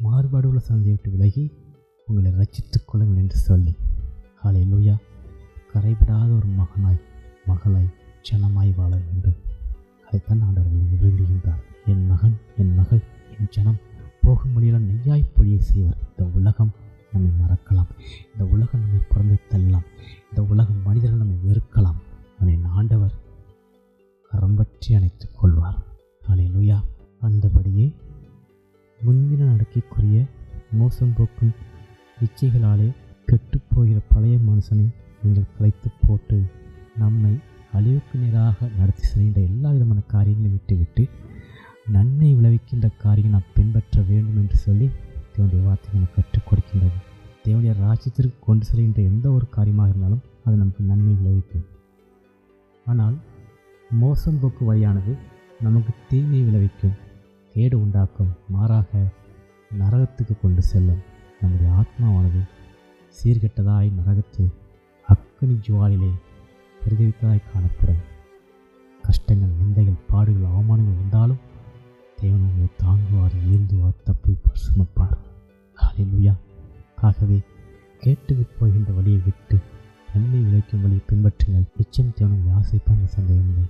மாறுபாடு உள்ள சந்தையை விட்டு விலகி உங்களை ரசித்துக் கொள்ளுங்கள் என்று சொல்லி ஹாலே லூயா கரைபடாத ஒரு மகனாய் மகளாய் ஜனமாய் வாழ வேண்டும். அதைத்தான் ஆண்டவர்கள் விரும்புகின்றார். என் மகன் என் மகள் என் ஜனம் போகும் வழியில் நெய்யாய் பொழியை செய்வார். இந்த உலகம் நம்மை மறக்கலாம். இந்த உலகம் நம்மை பிறந்து தள்ளலாம். இந்த உலகம் மனிதர்கள் நம்மை வெறுக்கலாம். அவனை ஆண்டவர் கரம்பற்றி அணைத்துக் கொள்வார். முன்தின நடக்கைக்குரிய மோசம் போக்கும் இச்சைகளாலே கெட்டுப்போகிற பழைய மனுஷனை நீங்கள் கலைத்து போட்டு நம்மை அழிவுக்கு நேராக நடத்தி செல்கின்ற எல்லா விதமான காரியங்களையும் விட்டுவிட்டு நன்மை விளைவிக்கின்ற காரியம் நாம் பின்பற்ற வேண்டும் என்று சொல்லி தேவனுடைய வார்த்தை நமக்கு கற்றுக் கொடுக்கின்றது. தேவனுடைய ராஜ்யத்திற்கு கொண்டு செல்கின்ற எந்த ஒரு காரியமாக இருந்தாலும் அது நமக்கு நன்மை விளைவிக்கும். ஆனால் மோசம் போக்கு வழியானது நமக்கு தீமை விளைவிக்கும். கேடு உண்டாக்கும் மாறாக நரகத்துக்கு கொண்டு செல்லும் நம்முடைய ஆத்மாவானது சீர்கெட்டதாய் நரகத்தில் அக்கனி ஜுவாலிலே பிரதிவித்ததாய் காணப்படும். கஷ்டங்கள் நிந்தைகள் பாடுகள் அவமானங்கள் வந்தாலும் தேவன் உங்களை தாங்குவார் ஏந்துவார் தப்பு சுமப்பார் ஹalleluya. ஆகவே கேட்டுக்கு போகின்ற வழியை விட்டு நன்மை விளைக்கும் வழியை பின்பற்றுங்கள். நிச்சயம் தேவன் உங்களை ஆசைப்பான சந்தேகமில்லை